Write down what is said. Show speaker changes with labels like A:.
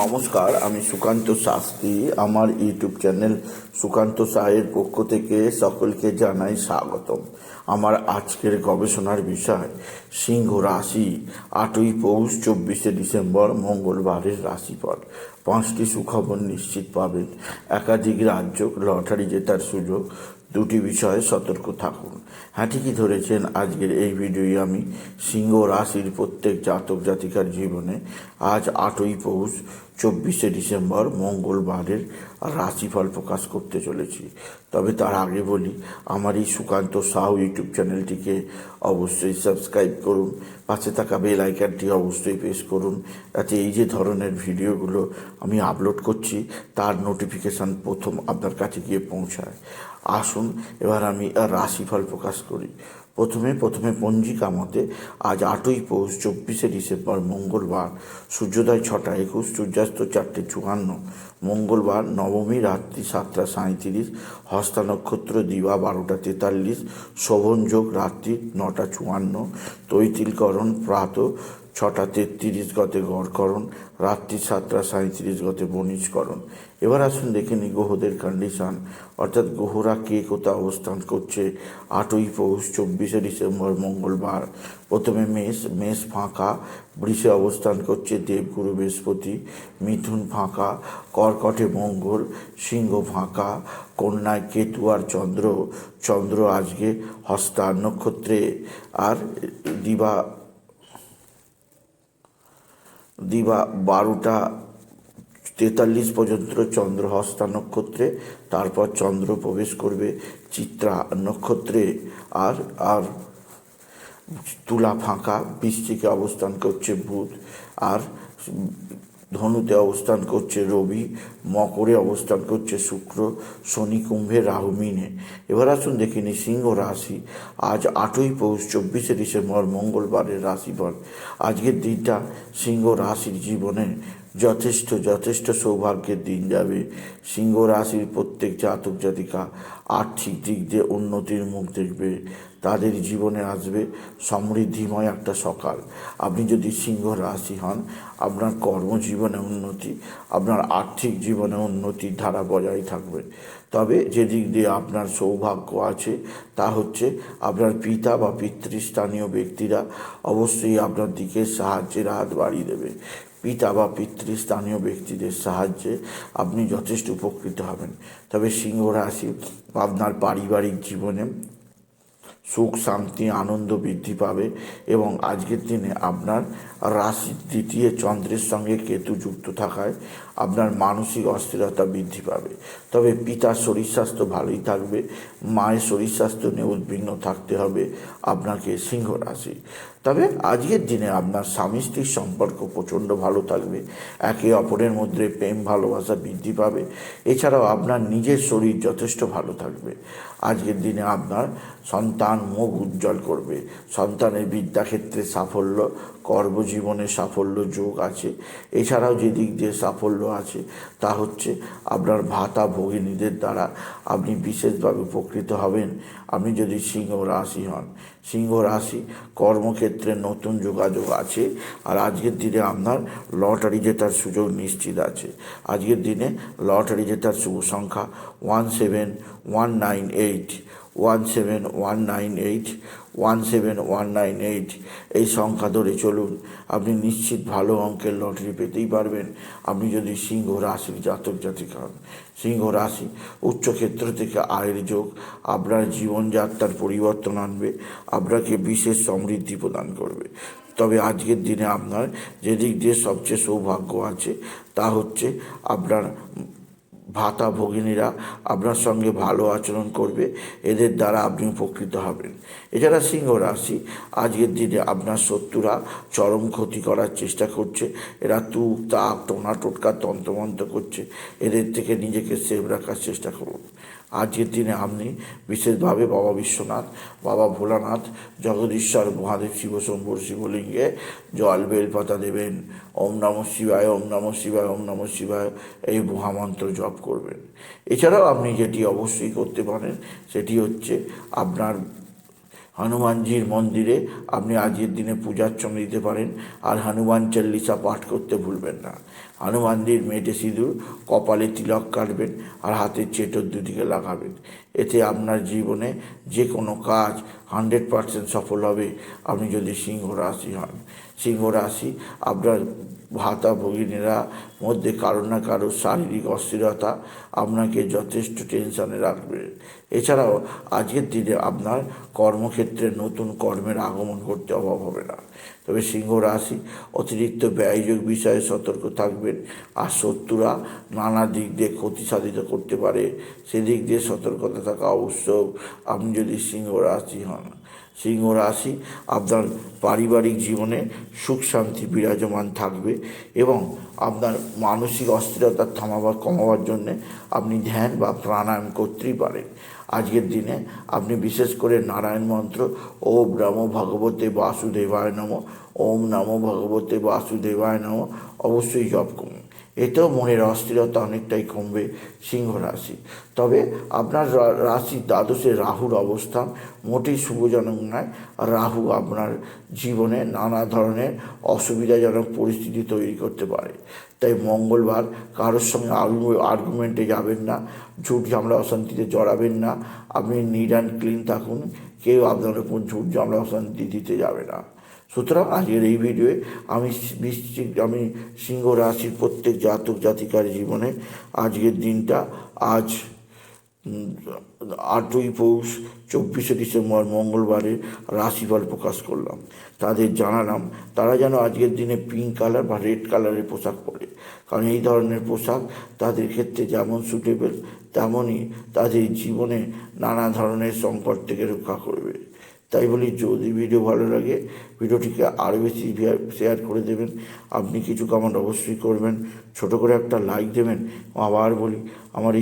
A: নমস্কার, আমি সুকান্ত শাস্ত্রী। আমার ইউটিউব চ্যানেল সুকান্ত সাহের পক্ষ থেকে সকলকে জানাই স্বাগতম। আমার আজকের গবেষণার বিষয়, সিংহ রাশি, আটই পৌষ, চব্বিশে ডিসেম্বর, মঙ্গলবারের রাশিফল। পাঁচটি সুখবর নিশ্চিত পাবেন। একাধিক রাজ্য লটারি জেতার সুযোগ। দুটি বিষয়ে সতর্ক থাকুন। হ্যাঁ ঠিকই ধরেছেন, আজকের এই ভিডিওয়ে আমি সিংহ রাশির প্রত্যেক জাতক জাতিকার জীবনে আজ আটই পৌষ চব্বিশে ডিসেম্বর মঙ্গলবারের রাশিফল প্রকাশ করতে চলেছি। তবে তার আগে বলি, আমার এই সুকান্ত সাহু ইউটিউব চ্যানেলটিকে অবশ্যই সাবস্ক্রাইব করুন, পাশে থাকা বেল আইকনটি অবশ্যই প্রেস করুন, যাতে এই যে ধরনের ভিডিওগুলো আমি আপলোড করছি, তার নোটিফিকেশান প্রথম আপনার কাছে গিয়ে পৌঁছায়। আসুন, এবার আমি রাশিফল প্রকাশ করি। প্রথমে প্রথমে পঞ্জিকা মতে, আজ আটই পৌষ, চব্বিশে ডিসেম্বর মঙ্গলবার, সূর্যোদয় ছটা একুশ, সূর্যাস্ত চারটে চুয়ান্ন। মঙ্গলবার নবমী রাত্রি সাতটা সাঁত্রিশ হস্তা নক্ষত্র দিবা বারোটা তেতাল্লিশ, শোভনযোগ রাত্রি নটা চুয়ান্ন, তৈতিলকরণ প্রাত ছটা তেত্রিশ গতে গড়করণ রাত্রি সাতটা সাঁত্রিশ গতে বণিজকরণ এবার আসুন দেখে নিই গ্রহদের কন্ডিশন অর্থাৎ গ্রহরা কে কোথা অবস্থান করছে? আটই পৌষ, চব্বিশে ডিসেম্বর, মঙ্গলবার। প্রথমে মেষ মেষ ফাঁকা, বৃষে অবস্থান করছে দেবগুরু বৃহস্পতি, মিথুন ফাঁকা, কর্কটে মঙ্গল, সিংহ ফাঁকা, কন্যায় কেতু আর চন্দ্র চন্দ্র আজকে হস্তা নক্ষত্রে। আর দিবা দিবা বারোটা তেতাল্লিশ পর্যন্ত চন্দ্র হস্তা নক্ষত্রে, তারপর চন্দ্র প্রবেশ করবে চিত্রা নক্ষত্রে, আর আর তুলা ফাঁকা, বৃষ্টিকে অবস্থান করছে বুধ, আর ধনুতে অবস্থান করছে রবি, মকরে অবস্থান করছে শুক্র, শনি কুম্ভে রাহু, মিনে। এবার আসুন দেখিনি সিংহ রাশি। আজ আটই পৌষ, চব্বিশে ডিসেম্বর, মঙ্গলবারের রাশিফল। আজকের দিনটা সিংহ রাশির জীবনে যথেষ্ট যথেষ্ট সৌভাগ্যের দিন যাবে। সিংহ রাশির প্রত্যেক জাতক জাতিকা আর্থিক দিক দিয়ে উন্নতির মুখ দেখবে, তাদের জীবনে আসবে সমৃদ্ধিময় একটা সকাল। আপনি যদি সিংহ রাশি হন, আপনার কর্মজীবনে উন্নতি, আপনার আর্থিক জীবনে উন্নতির ধারা বজায় থাকবে। তবে যে দিক দিয়ে আপনার সৌভাগ্য আছে, তা হচ্ছে আপনার পিতা বা পিতৃস্থানীয় ব্যক্তিরা অবশ্যই আপনার দিকে সাহায্যের হাত বাড়িয়ে দেবে। পিতা বা পিতৃ স্থানীয় ব্যক্তিদের সাহায্যে আপনি যথেষ্ট উপকৃত হবেন। তবে সিংহ রাশি আপনার পারিবারিক জীবনে সুখ, শান্তি, আনন্দ বৃদ্ধি পাবে এবং আজকের দিনে আপনার রাশির দ্বিতীয় চন্দ্রের সঙ্গে কেতু যুক্ত থাকায় আপনার মানসিক অস্থিরতা বৃদ্ধি পাবে। তবে পিতার শরীর স্বাস্থ্য ভালোই থাকবে, মায়ের শরীর স্বাস্থ্য নিয়ে উদ্বিগ্ন থাকতে হবে আপনাকে সিংহ রাশি। তবে আজকের দিনে আপনার স্বামী স্ত্রীর সম্পর্ক প্রচণ্ড ভালো থাকবে, একে অপরের মধ্যে প্রেম, ভালোবাসা বৃদ্ধি পাবে। এছাড়াও আপনার নিজের শরীর যথেষ্ট ভালো থাকবে। আজকের দিনে আপনার সন্তান মুখ উজ্জ্বল করবে। সন্তানের বিদ্যাক্ষেত্রে সাফল্য কর্মজীবনে সাফল্য যোগ আছে। এছাড়াও যে দিক দিয়ে সাফল্য আছে, তা হচ্ছে আপনার ভাতা ভগিনীদের দ্বারা আপনি বিশেষভাবে উপকৃত হবেন। আপনি যদি সিংহ রাশি হন, সিংহ রাশি কর্মক্ষেত্রে নতুন যোগাযোগ আছে আর আজকের দিনে আপনার লটারি জেতার সুযোগ নিশ্চিত আছে। আজকের দিনে লটারি জেতার শুভ সংখ্যা one seven one nine eight one seven one nine eight one seven one nine eight এই সংখ্যা ধরে চলুন। আপনি নিশ্চিত ভালো অঙ্কের লটারি পেতেই পারবেন। আপনি যদি সিংহ রাশির জাতক জাতিকা হন, সিংহ রাশি উচ্চক্ষেত্র থেকে আয়ের যোগ, আপনার জীবনযাত্রার পরিবর্তন আনবে, আপনাকে বিশেষ সমৃদ্ধি প্রদান করবে। তবে আজকের দিনে আপনার যেদিক দিয়ে সবচেয়ে সৌভাগ্য আছে, তা হচ্ছে আপনার ভাতা ভগিনীরা আপনার সঙ্গে ভালো আচরণ করবে, এদের দ্বারা আপনি উপকৃত হবেন। এছাড়া সিংহ রাশি, আজকের দিনে আপনার শত্রুরা চরম ক্ষতি করার চেষ্টা করছে। এরা তুক তাক টোনা, টোটকা, তন্ত্রমন্ত্র করছে। এদের থেকে নিজেকে সেভ রাখার চেষ্টা করুন। আজকের দিনে আপনি বিশেষভাবে বাবা বিশ্বনাথ, বাবা ভোলানাথ, জগদীশ্বর মহাদেব শিবশম্ভর শিবলিঙ্গে জল বেলপাতা দেবেন। ওম নম শিবায়, ওম নম শিবায়, ওম নম শিবায় এই মহামন্ত্র জপ করবেন। এছাড়াও আপনি যেটি অবশ্যই করতে পারেন, সেটি হচ্ছে আপনার হনুমানজির মন্দিরে আপনি আজকের দিনে পূজার্চনা দিতে পারেন, আর হনুমান চল্লিশা পাঠ করতে ভুলবেন না। হনুমানজির মেটে সিঁদুর, কপালে তিলক কাটবেন আর হাতের চেটোর দুদিকে লাগাবেন। এতে আপনার জীবনে যে কোনো কাজ হান্ড্রেড পারসেন্ট সফল হবে। আপনি যদি সিংহ রাশি হন, সিংহ রাশি আপনার ভাতা ভগিনীরা মধ্যে কারও না কারও শারীরিক অস্থিরতা আপনাকে যথেষ্ট টেনশনে রাখবে। এছাড়াও আজকের দিনে আপনার কর্মক্ষেত্রে নতুন কর্মের আগমন করতে অভাব হবে না। তবে সিংহ রাশি অতিরিক্ত ব্যয়যোগ বিষয়ে সতর্ক থাকবেন আর শত্রুরা নানা দিক দিয়ে ক্ষতি সাধিত করতে পারে। সেদিক দিয়ে সতর্কতা থাকা আবশ্যক। আপনি যদি সিংহ রাশি হন, সিংহ রাশি আপনার পারিবারিক জীবনে সুখ শান্তি বিরাজমান থাকবে এবং আপনার মানসিক অস্থিরতা থামাবার, কমাবার জন্যে আপনি ধ্যান বা প্রাণায়াম করতেই পারেন। আজকের দিনে আপনি বিশেষ করে নারায়ণ মন্ত্র, ওম নমো ভগবতে বাসুদেবায় নম, ওম নমো ভগবতে বাসুদেবায় নম অবশ্যই জব করুন। এতেও মনের অস্থিরতা অনেকটাই কমবে সিংহ রাশি। তবে আপনার রাশি দ্বাদশে রাহুর অবস্থান মোটেই শুভজনক নয়। রাহু আপনার জীবনে নানা ধরনের অসুবিধাজনক পরিস্থিতি তৈরি করতে পারে। তাই মঙ্গলবার কারোর সঙ্গে আর্গুমেন্টে যাবেন না। ঝুট ঝামলা অশান্তিতে জড়াবেন না। আপনি নিট অ্যান্ড ক্লিন থাকুন। কেউ আপনার উপর ঝুট ঝামলা অশান্তি দিতে যাবে না। সুতরাং আজকের এই ভিডিওয়ে আমি বৃশ্চিক, আমি সিংহ রাশির প্রত্যেক জাতক জাতিকার জীবনে আজকের দিনটা আজ আটই পৌষ, চব্বিশে ডিসেম্বর, মঙ্গলবারে রাশিফল প্রকাশ করলাম। তাদের জানালাম, তারা যেন আজকের দিনে পিঙ্ক কালার বা রেড কালারের পোশাক পরে। কারণ এই ধরনের পোশাক তাদের ক্ষেত্রে যেমন সুটেবল তেমনই তাদের জীবনে নানা ধরনের সংকট থেকে রক্ষা করবে। তাই বলি যদি ভিডিও ভালো লাগে, ভিডিওটিকে আরও বেশি শেয়ার করে দেবেন। আপনি কিছু কমেন্ট অবশ্যই করবেন। ছোট করে একটা লাইক দেবেন। আবার বলি, আমার এই